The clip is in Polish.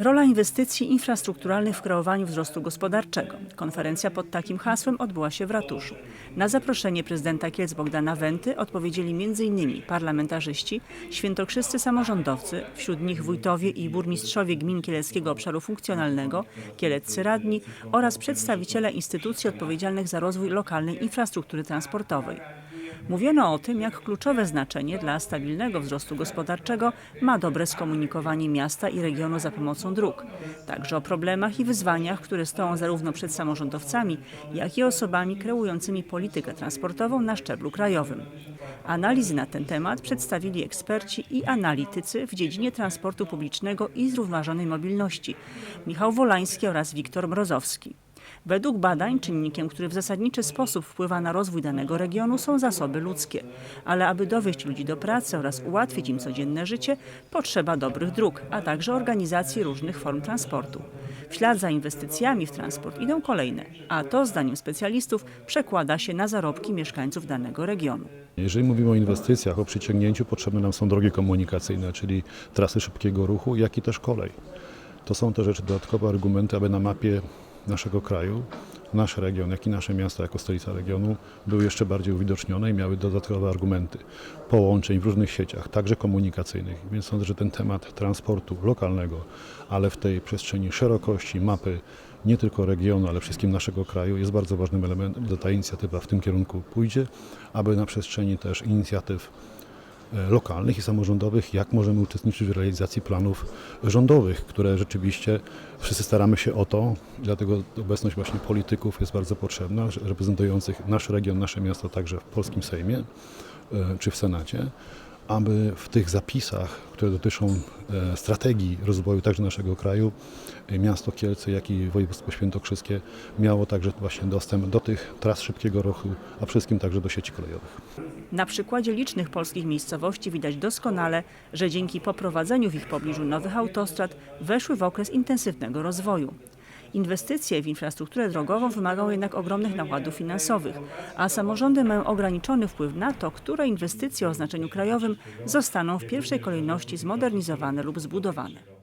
Rola inwestycji infrastrukturalnych w kreowaniu wzrostu gospodarczego. Konferencja pod takim hasłem odbyła się w ratuszu. Na zaproszenie prezydenta Kielc Bogdana Wenty odpowiedzieli m.in. parlamentarzyści, świętokrzyscy samorządowcy, wśród nich wójtowie i burmistrzowie gmin Kieleckiego Obszaru Funkcjonalnego, kieleccy radni oraz przedstawiciele instytucji odpowiedzialnych za rozwój lokalnej infrastruktury transportowej. Mówiono o tym, jak kluczowe znaczenie dla stabilnego wzrostu gospodarczego ma dobre skomunikowanie miasta i regionu za pomocą dróg. Także o problemach i wyzwaniach, które stoją zarówno przed samorządowcami, jak i osobami kreującymi politykę transportową na szczeblu krajowym. Analizy na ten temat przedstawili eksperci i analitycy w dziedzinie transportu publicznego i zrównoważonej mobilności Michał Wolański oraz Wiktor Mrozowski. Według badań czynnikiem, który w zasadniczy sposób wpływa na rozwój danego regionu są zasoby ludzkie. Ale aby dowieść ludzi do pracy oraz ułatwić im codzienne życie, potrzeba dobrych dróg, a także organizacji różnych form transportu. W ślad za inwestycjami w transport idą kolejne, a to zdaniem specjalistów przekłada się na zarobki mieszkańców danego regionu. Jeżeli mówimy o inwestycjach, o przyciągnięciu, potrzebne nam są drogi komunikacyjne, czyli trasy szybkiego ruchu, jak i też kolej. To są te rzeczy, dodatkowe argumenty, aby na mapie naszego kraju, nasz region, jak i nasze miasto jako stolica regionu były jeszcze bardziej uwidocznione i miały dodatkowe argumenty połączeń w różnych sieciach, także komunikacyjnych. Więc sądzę, że ten temat transportu lokalnego, ale w tej przestrzeni szerokości mapy nie tylko regionu, ale wszystkim naszego kraju jest bardzo ważnym elementem, że ta inicjatywa w tym kierunku pójdzie, aby na przestrzeni też inicjatyw lokalnych i samorządowych, jak możemy uczestniczyć w realizacji planów rządowych, które rzeczywiście wszyscy staramy się o to, dlatego obecność właśnie polityków jest bardzo potrzebna, reprezentujących nasz region, nasze miasto także w polskim Sejmie e, czy w Senacie, aby w tych zapisach, które dotyczą e, strategii rozwoju także naszego kraju, e, miasto Kielce, jak i województwo świętokrzyskie miało także właśnie dostęp do tych tras szybkiego ruchu, a wszystkim także do sieci kolejowych. Na przykładzie licznych polskich miejscowości widać doskonale, że dzięki poprowadzeniu w ich pobliżu nowych autostrad weszły w okres intensywnego rozwoju. Inwestycje w infrastrukturę drogową wymagają jednak ogromnych nakładów finansowych, a samorządy mają ograniczony wpływ na to, które inwestycje o znaczeniu krajowym zostaną w pierwszej kolejności zmodernizowane lub zbudowane.